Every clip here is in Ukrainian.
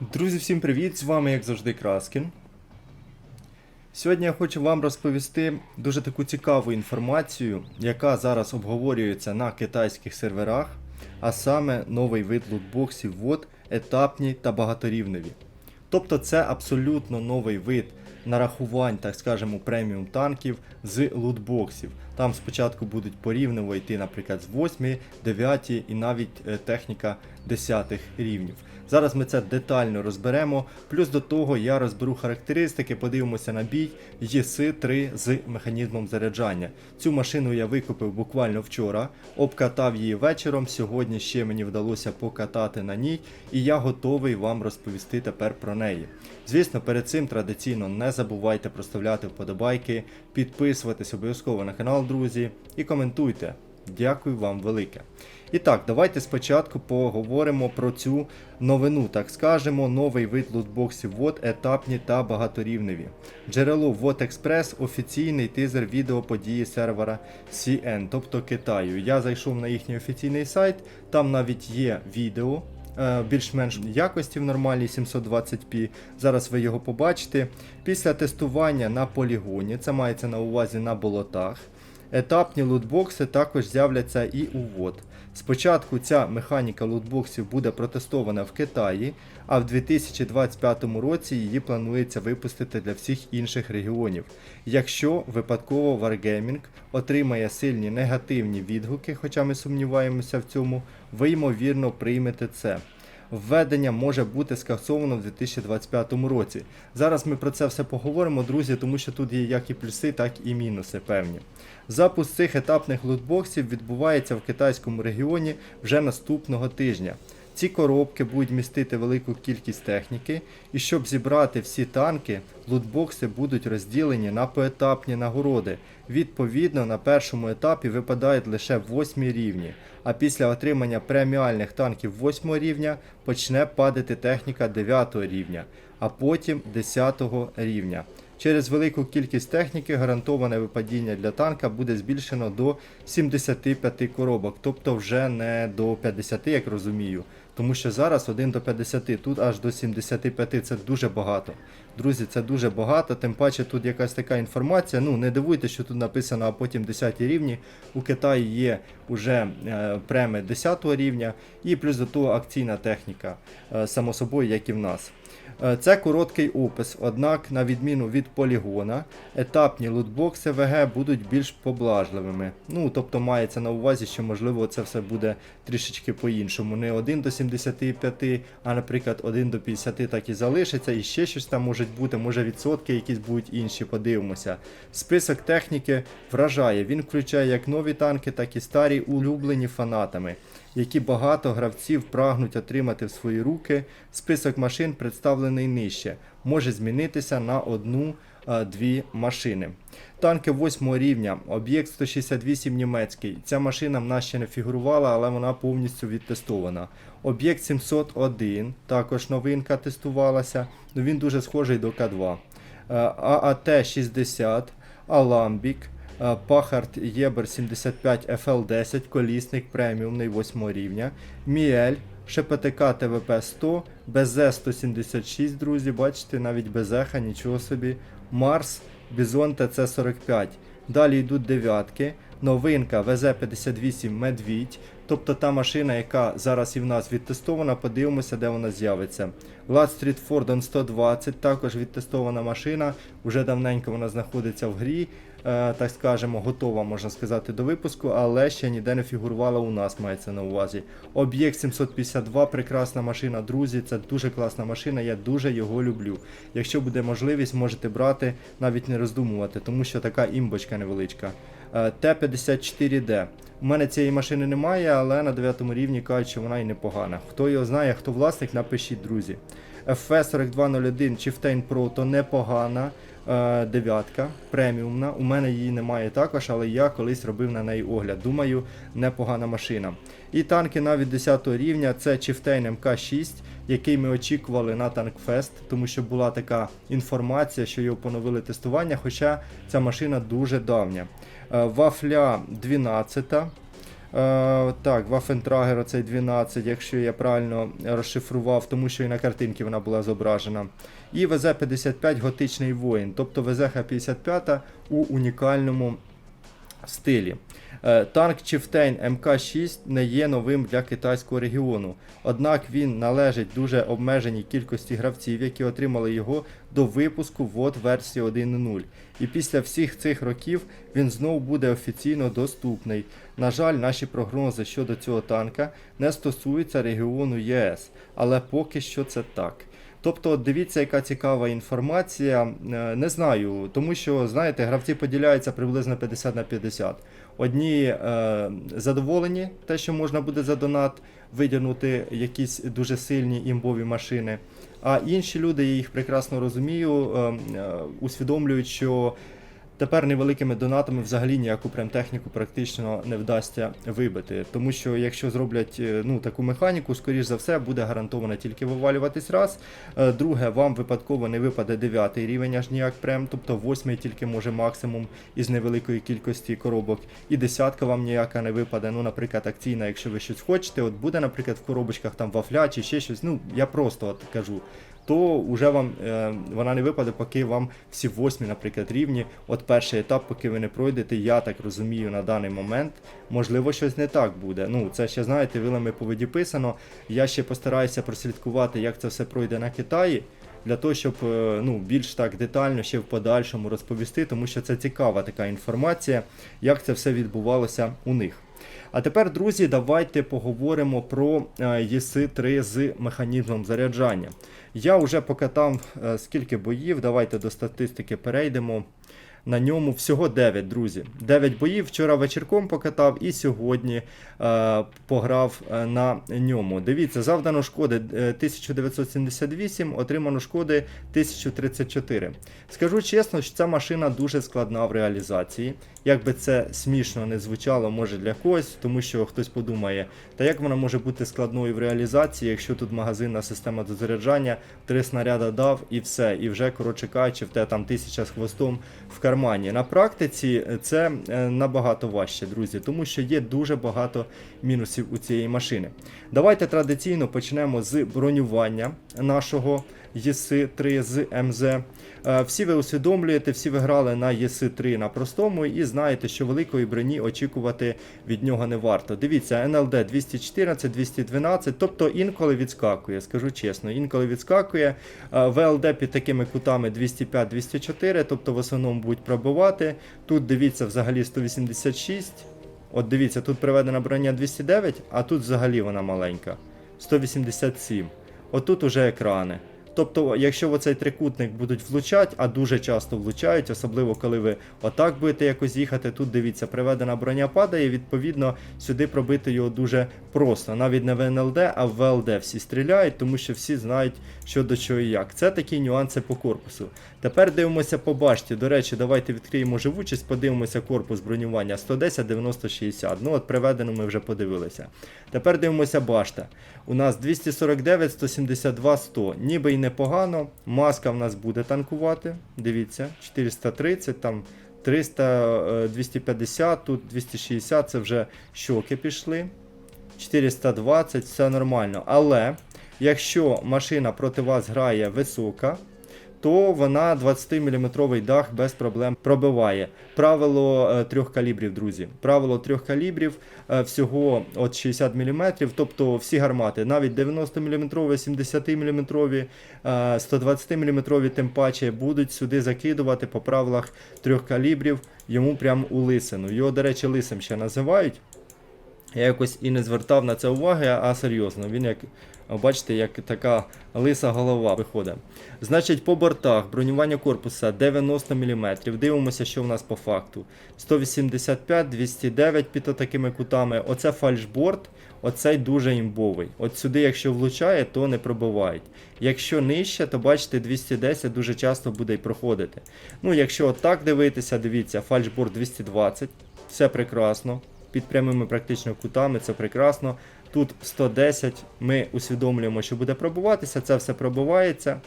Друзі, всім привіт! З вами, як завжди, Краскін. Сьогодні я хочу вам розповісти дуже таку цікаву інформацію, яка зараз обговорюється на китайських серверах, а саме новий вид лутбоксів вод, етапні та багаторівневі. Тобто це абсолютно новий вид нарахувань, так скажемо, преміум танків з лутбоксів. Там спочатку будуть порівняно йти, наприклад, з 8, 9 і навіть е, техніка 10 рівнів. Зараз ми це детально розберемо. Плюс до того я розберу характеристики, подивимося на бій ЄС-3 з механізмом заряджання. Цю машину я викупив буквально вчора, обкатав її вечором. Сьогодні ще мені вдалося покатати на ній, і я готовий вам розповісти тепер про неї. Звісно, перед цим традиційно не забувайте проставляти вподобайки, підписуватись обов'язково на канал, друзі, і коментуйте. Дякую вам велике. І так, давайте спочатку поговоримо про цю новину, так скажемо, новий вид лутбоксів вод, етапні та багаторівневі. Джерело VOD Express офіційний тизер відео події сервера CN, тобто Китаю. Я зайшов на їхній офіційний сайт, там навіть є відео. е, Більш-менш якості в нормальній 720p. Зараз ви його побачите. Після тестування на полігоні, це мається на увазі на болотах. Етапні лутбокси також з'являться і у ВОД. Спочатку ця механіка лутбоксів буде протестована в Китаї, а в 2025 році її планується випустити для всіх інших регіонів. Якщо випадково Wargaming отримає сильні негативні відгуки, хоча ми сумніваємося в цьому, ви ймовірно приймете це. Введення може бути скасовано в 2025 році. Зараз ми про це все поговоримо, друзі, тому що тут є як і плюси, так і мінуси певні. Запуск цих етапних лутбоксів відбувається в китайському регіоні вже наступного тижня. Ці коробки будуть містити велику кількість техніки, і щоб зібрати всі танки, лутбокси будуть розділені на поетапні нагороди. Відповідно, на першому етапі випадають лише 8 рівні, а після отримання преміальних танків 8 рівня почне падати техніка 9 рівня, а потім 10 рівня. Через велику кількість техніки гарантоване випадіння для танка буде збільшено до 75 коробок, тобто вже не до 50, як розумію. Тому що зараз 1 до 50, тут аж до 75 це дуже багато. Друзі, це дуже багато, тим паче тут якась така інформація. Ну, не дивуйте, що тут написано, а потім 10 рівні. У Китаї є вже е, преми 10 рівня і плюс до того акційна техніка, е, само собою, як і в нас. Е, Це короткий опис, однак, на відміну від полігона, етапні лутбокси ВГ будуть більш поблажливими. Ну, тобто мається на увазі, що можливо це все буде трішечки по-іншому. Не 1 до 75, а, наприклад, 1 до 50 так і залишиться, і ще щось там може бути, може відсотки якісь будуть інші, подивимося. Список техніки вражає. Він включає як нові танки, так і старі, улюблені фанатами які багато гравців прагнуть отримати в свої руки. Список машин представлений нижче, може змінитися на одну-дві машини. Танки 8 рівня, об'єкт 168 німецький. Ця машина в нас ще не фігурувала, але вона повністю відтестована. Об'єкт 701, також новинка тестувалася, ну він дуже схожий до К2. ААТ-60, Аламбік. Е, Пахард Єбер 75 FL10, колісник преміумний 8 рівня. Міель, ШПТК ТВП 100, БЗ 176, друзі, бачите, навіть без еха, нічого собі. Марс, Бізон ТЦ45. Далі йдуть дев'ятки. Новинка ВЗ-58 Медвідь, тобто та машина, яка зараз і в нас відтестована, подивимося, де вона з'явиться. Ладстріт Фордон 120, також відтестована машина, вже давненько вона знаходиться в грі, так скажемо, готова, можна сказати, до випуску, але ще ніде не фігурувала у нас, мається на увазі. Об'єкт 752, прекрасна машина, друзі, це дуже класна машина, я дуже його люблю. Якщо буде можливість, можете брати, навіть не роздумувати, тому що така імбочка невеличка. Е, Т-54Д. У мене цієї машини немає, але на 9 рівні кажуть, що вона і непогана. Хто його знає, хто власник, напишіть, друзі. FF4201 Chieftain Pro то непогана. е, Дев'ятка, преміумна. У мене її немає також, але я колись робив на неї огляд. Думаю, непогана машина. І танки навіть 10 рівня це Chieftain MK6, який ми очікували на Танкфест, тому що була така інформація, що його поновили тестування, хоча ця машина дуже давня. Е, Вафля 12. Е, так, Waffentrager оцей 12, якщо я правильно розшифрував, тому що і на картинці вона була зображена. І ВЗ-55 готичний воїн, тобто ВЗХ-55 у унікальному стилі. Е, Танк Chieftain МК-6 не є новим для китайського регіону, однак він належить дуже обмеженій кількості гравців, які отримали його до випуску вод версії 1.0. І після всіх цих років він знову буде офіційно доступний. На жаль, наші прогнози щодо цього танка не стосуються регіону ЄС, але поки що це так. Тобто, дивіться, яка цікава інформація. Е, Не знаю, тому що, знаєте, гравці поділяються приблизно 50 на 50. Одні е, задоволені, те, що можна буде за донат видягнути якісь дуже сильні імбові машини. А інші люди, я їх прекрасно розумію, е, е, усвідомлюють, що тепер невеликими донатами взагалі ніяку прем-техніку практично не вдасться вибити. Тому що якщо зроблять е, ну, таку механіку, скоріш за все, буде гарантовано тільки вивалюватись раз. Е, Друге, вам випадково не випаде 9 рівень аж ніяк прем, тобто 8 тільки може максимум із невеликої кількості коробок. І десятка вам ніяка не випаде. Ну, наприклад, акційна, якщо ви щось хочете, от буде, наприклад, в коробочках там вафля чи ще щось. Ну, я просто от кажу. То вже вам е, вона не випаде, поки вам всі восьмі, наприклад, рівні. От перший етап, поки ви не пройдете, я так розумію на даний момент. Можливо, щось не так буде. Ну, це ще знаєте, вилами по воді писано. Я ще постараюся прослідкувати, як це все пройде на Китаї. Для того, щоб е, ну, більш так детально ще в подальшому розповісти, тому що це цікава така інформація, як це все відбувалося у них. А тепер, друзі, давайте поговоримо про ЄСи-3 з механізмом заряджання. Я вже покатав е, скільки боїв, давайте до статистики перейдемо. На ньому всього 9, друзі. 9 боїв. Вчора вечірком покатав і сьогодні е, пограв е, на ньому. Дивіться, завдано шкоди е, 1978, отримано шкоди 1034. Скажу чесно, що ця машина дуже складна в реалізації. Як би це смішно не звучало, може для когось, тому що хтось подумає, та як вона може бути складною в реалізації, якщо тут магазинна система дозаряджання, три снаряда дав і все, і вже, коротше кажучи, в те там тисяча з хвостом в кармані. На практиці це е, набагато важче, друзі, тому що є дуже багато мінусів у цієї машини. Давайте традиційно почнемо з бронювання нашого ЄСи-3 з МЗ. Е, Всі ви усвідомлюєте, всі ви грали на ЄСи-3 на простому і знаєте, що великої броні очікувати від нього не варто. Дивіться, NLD 214, 212, тобто інколи відскакує, скажу чесно, інколи відскакує. Е, ВЛД під такими кутами 205-204, тобто в основному будуть пробивати. Тут дивіться взагалі 186. От дивіться, тут приведена броня 209, а тут взагалі вона маленька. 187. Отут уже екрани. Тобто, якщо в оцей трикутник будуть влучати, а дуже часто влучають, особливо коли ви отак будете якось їхати, тут дивіться, приведена броня падає, відповідно, сюди пробити його дуже просто. Навіть не в НЛД, а в ВЛД всі стріляють, тому що всі знають, що до чого і як. Це такі нюанси по корпусу. Тепер дивимося по башті. До речі, давайте відкриємо живучість, подивимося корпус бронювання 110, 90, 60. Ну от приведену ми вже подивилися. Тепер дивимося башта. У нас 249, 172, 100. Ніби й непогано. Маска в нас буде танкувати. Дивіться, 430, там 300, е, 250, тут 260, це вже щоки пішли. 420, все нормально. Але якщо машина проти вас грає висока, то вона 20-мм дах без проблем пробиває. Правило е, трьох калібрів, друзі. Правило трьох калібрів е, всього от 60 мм, тобто всі гармати, навіть 90 мм, 70 мм, 120 мм тим паче будуть сюди закидувати по правилах трьох калібрів йому прям у лисину. Його, до речі, лисим ще називають. Я якось і не звертав на це уваги, а серйозно. Він як, бачите, як така лиса голова виходить. Значить, по бортах бронювання корпуса 90 мм. Дивимося, що в нас по факту. 185, 209 під такими кутами. Оце фальшборд, оцей дуже імбовий. От сюди, якщо влучає, то не пробивають. Якщо нижче, то бачите, 210 дуже часто буде й проходити. Ну, якщо отак дивитися, дивіться, фальшборд 220, все прекрасно під прямими практично кутами, це прекрасно. Тут 110, ми усвідомлюємо, що буде пробуватися, це все пробивається.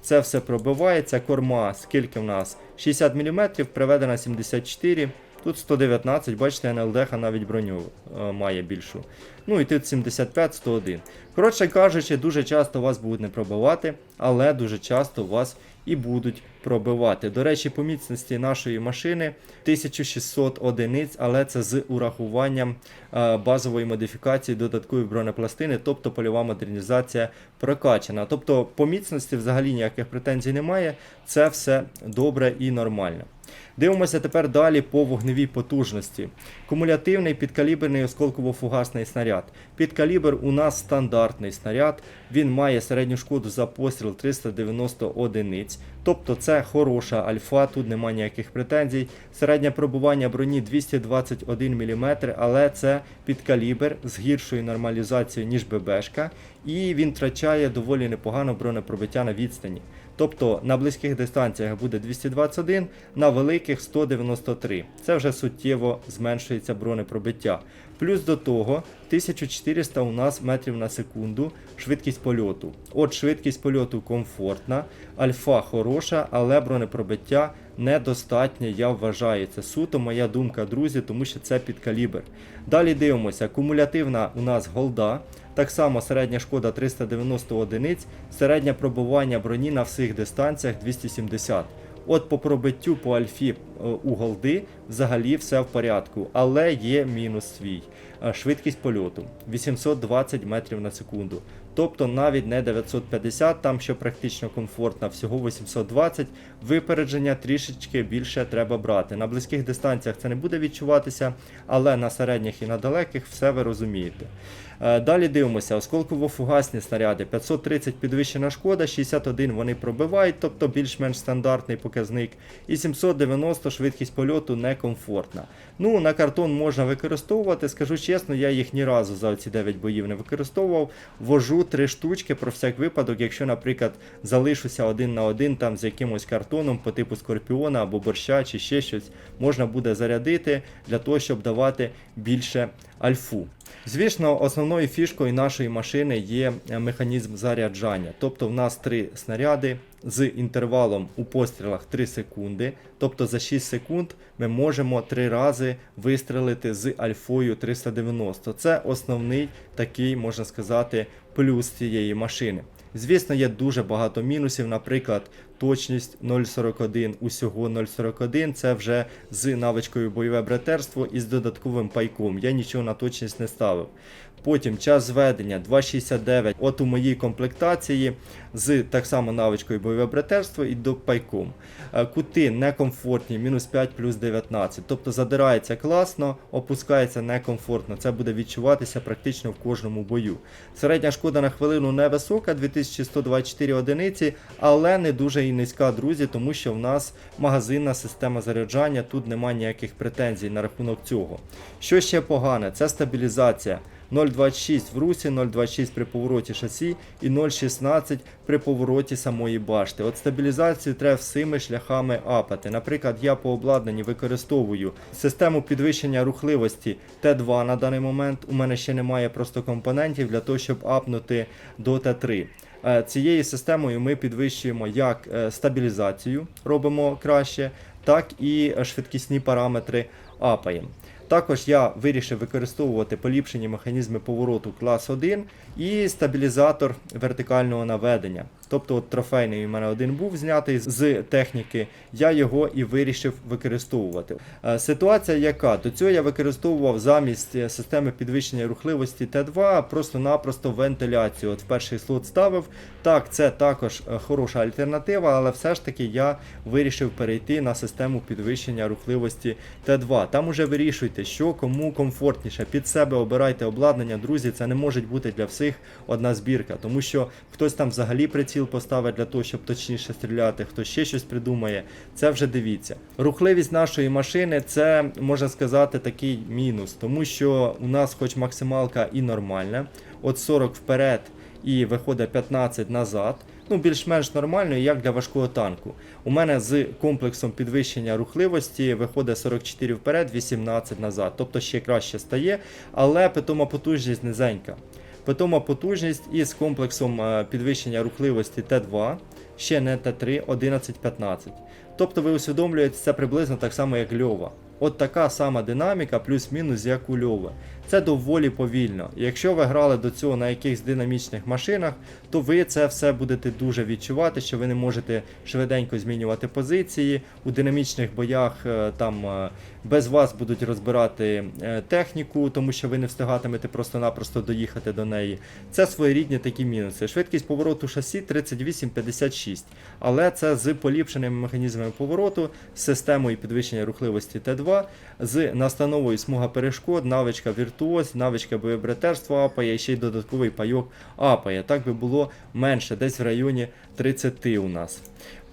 Це все пробивається. Корма, скільки в нас? 60 мм, приведена 74. Тут 119, бачите, НЛДХ навіть броню е, має більшу. Ну і тут 75, 101. Коротше кажучи, дуже часто вас будуть не пробивати, але дуже часто вас і будуть пробивати. До речі, по міцності нашої машини 1600 одиниць, але це з урахуванням е, базової модифікації додаткової бронепластини, тобто польова модернізація прокачана. Тобто по міцності взагалі ніяких претензій немає. Це все добре і нормально. Дивимося тепер далі по вогневій потужності. Кумулятивний підкаліберний осколково-фугасний снаряд. Підкалібр у нас стандартний снаряд. Він має середню шкоду за постріл 390 одиниць. Тобто це хороша альфа, тут немає ніяких претензій. Середнє пробування броні 221 мм, але це підкалібр з гіршою нормалізацією, ніж ББшка, і він втрачає доволі непогано бронепробиття на відстані. Тобто на близьких дистанціях буде 221, на великих 193. Це вже суттєво зменшується бронепробиття. Плюс до того 1400 у нас метрів на секунду швидкість польоту. От швидкість польоту комфортна, альфа хороша, але бронепробиття недостатнє, я вважаю. Це суто моя думка, друзі, тому що це підкалібр. Далі дивимося, кумулятивна у нас голда. Так само середня шкода 390 одиниць, середнє пробування броні на всіх дистанціях 270. От по пробиттю по альфі е, у голди взагалі все в порядку, але є мінус свій. Е, Швидкість польоту 820 метрів на секунду. Тобто навіть не 950, там що практично комфортно, всього 820. Випередження трішечки більше треба брати. На близьких дистанціях це не буде відчуватися, але на середніх і на далеких все ви розумієте. Е, Далі дивимося, осколково-фугасні снаряди, 530 підвищена шкода, 61 вони пробивають, тобто більш-менш стандартний показник. І 790 швидкість польоту некомфортна. Ну, на картон можна використовувати, скажу чесно, я їх ні разу за ці 9 боїв не використовував. Вожу 3 штучки про всяк випадок, якщо, наприклад, залишуся один на один там з якимось картоном по типу скорпіона або борща чи ще щось, можна буде зарядити для того, щоб давати більше альфу. Звісно, основною фішкою нашої машини є е, механізм заряджання. Тобто в нас три снаряди з інтервалом у пострілах 3 секунди. Тобто за 6 секунд ми можемо 3 рази вистрелити з альфою 390. Це основний такий, можна сказати, плюс цієї машини. Звісно, є дуже багато мінусів, наприклад, точність 0,41, усього 0,41, це вже з навичкою бойове братерство і з додатковим пайком. Я нічого на точність не ставив. Потім час зведення 2,69. От у моїй комплектації з так само навичкою бойове братерство і до пайком. Е, Кути некомфортні, мінус 5 плюс 19. Тобто задирається класно, опускається некомфортно. Це буде відчуватися практично в кожному бою. Середня шкода на хвилину невисока, 2124 одиниці, але не дуже і низька, друзі, тому що в нас магазинна система заряджання, тут немає ніяких претензій на рахунок цього. Що ще погане, це стабілізація. 0,26 в русі, 0,26 при повороті шасі і 0,16 при повороті самої башти. От стабілізацію треба всіми шляхами апати. Наприклад, я по обладнанні використовую систему підвищення рухливості Т2 на даний момент. У мене ще немає просто компонентів для того, щоб апнути до Т3. Е, Цією системою ми підвищуємо як е, стабілізацію, робимо краще, так і швидкісні параметри апаємо. Також я вирішив використовувати поліпшені механізми повороту клас 1 і стабілізатор вертикального наведення. Тобто от трофейний у мене один був знятий з техніки, я його і вирішив використовувати. Е, Ситуація яка? До цього я використовував замість е, системи підвищення рухливості Т2 просто-напросто вентиляцію. От в перший слот ставив. Так, це також е, хороша альтернатива, але все ж таки я вирішив перейти на систему підвищення рухливості Т2. Там уже вирішуйте, що кому комфортніше. Під себе обирайте обладнання, друзі. Це не може бути для всіх одна збірка, тому що хтось там взагалі приціл поставить для того, щоб точніше стріляти, хтось ще щось придумає. Це вже дивіться. Рухливість нашої машини це можна сказати такий мінус, тому що у нас, хоч максималка і нормальна, от 40 вперед і виходить 15 назад. Ну, більш-менш нормально, як для важкого танку. У мене з комплексом підвищення рухливості виходить 44 вперед, 18 назад. Тобто ще краще стає, але питома потужність низенька. Питома потужність із комплексом е, підвищення рухливості Т2, ще не Т3, 11-15. Тобто ви усвідомлюєте це приблизно так само, як Льова. От така сама динаміка, плюс-мінус, як у Льови. Це доволі повільно. Якщо ви грали до цього на якихось динамічних машинах, то ви це все будете дуже відчувати, що ви не можете швиденько змінювати позиції. У динамічних боях е, там е, без вас будуть розбирати е, техніку, тому що ви не встигатимете просто-напросто доїхати до неї. Це своєрідні такі мінуси. Швидкість повороту шасі 38-56, але це з поліпшеними механізмами повороту, з системою підвищення рухливості Т2, з настановою смуга перешкод, навичка віртуоз, навичка боєбратерства апає, і ще й додатковий пайок апає. Так би було менше, десь в районі 30 у нас.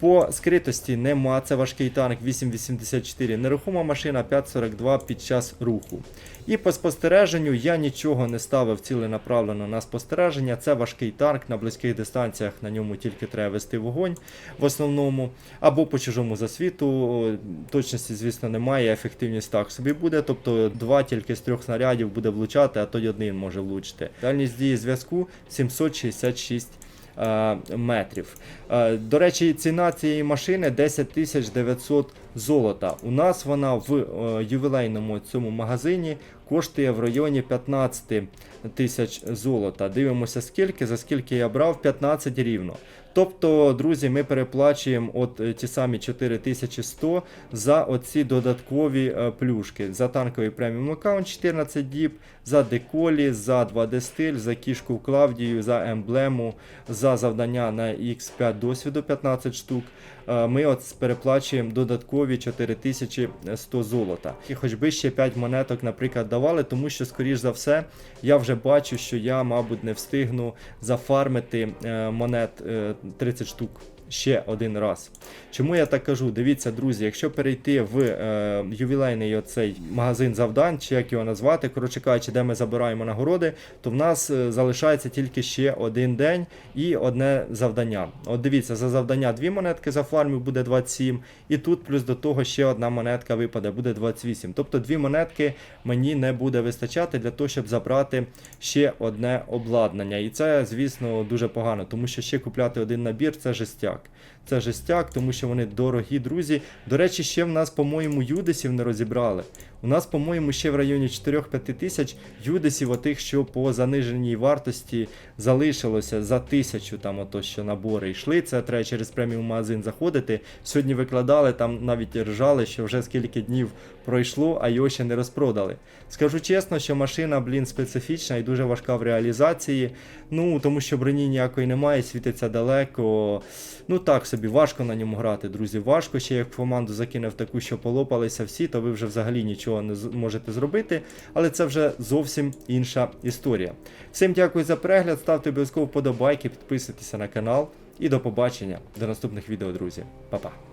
По скритості нема, це важкий танк 884, нерухома машина 542 під час руху. І по спостереженню я нічого не ставив ціленаправлено на спостереження. Це важкий танк на близьких дистанціях, на ньому тільки треба вести вогонь в основному, або по чужому засвіту. Точності, звісно, немає, ефективність так собі буде. Тобто два тільки з трьох снарядів буде влучати, а то й один може влучити. Дальність дії зв'язку 766 е, метрів. Е, До речі, ціна цієї машини 10 900 золота. У нас вона в е, ювілейному цьому магазині коштує в районі 15 тисяч золота. Дивимося скільки, за скільки я брав, 15 рівно. Тобто, друзі, ми переплачуємо от е, ті самі 4100 за оці додаткові е, плюшки. За танковий преміум аккаунт 14 діб, за деколі, за 2D стиль, за кішку Клавдію, за емблему, за завдання на X5 досвіду 15 штук. Е, Ми от переплачуємо додаткові 4100 золота. І хоч би ще 5 монеток, наприклад, давали, тому що, скоріш за все, я вже бачу, що я, мабуть, не встигну зафармити е, монет е, 30 штук. Ще один раз. Чому я так кажу? Дивіться, друзі, якщо перейти в е, ювілейний оцей магазин завдань, чи як його назвати, коротше кажучи, де ми забираємо нагороди, то в нас е, залишається тільки ще один день і одне завдання. От дивіться, за завдання дві монетки за фармів буде 27, і тут плюс до того ще одна монетка випаде, буде 28. Тобто дві монетки мені не буде вистачати для того, щоб забрати ще одне обладнання. І це, звісно, дуже погано, тому що ще купляти один набір це жестяк. book. Це жестяк, тому що вони дорогі, друзі. До речі, ще в нас, по-моєму, юдесів не розібрали. У нас, по-моєму, ще в районі 4-5 тисяч юдесів, отих, що по заниженій вартості залишилося за тисячу там ото що набори йшли. Це треба через преміум магазин заходити. Sьогодні викладали, там навіть ржали, що вже скільки днів пройшло, а його ще не розпродали. Скажу чесно, що машина, блін, специфічна і дуже важка в реалізації. Ну, тому що броні ніякої немає, світиться далеко. Ну так собі, важко на ньому грати, друзі. Важко ще як команду закинув таку, що полопалися всі, то ви вже взагалі нічого не зможете можете зробити. Але це вже зовсім інша історія. Всім дякую за перегляд, ставте обов'язково вподобайки, підписуйтеся на канал. І до побачення до наступних відео, друзі. Па-па.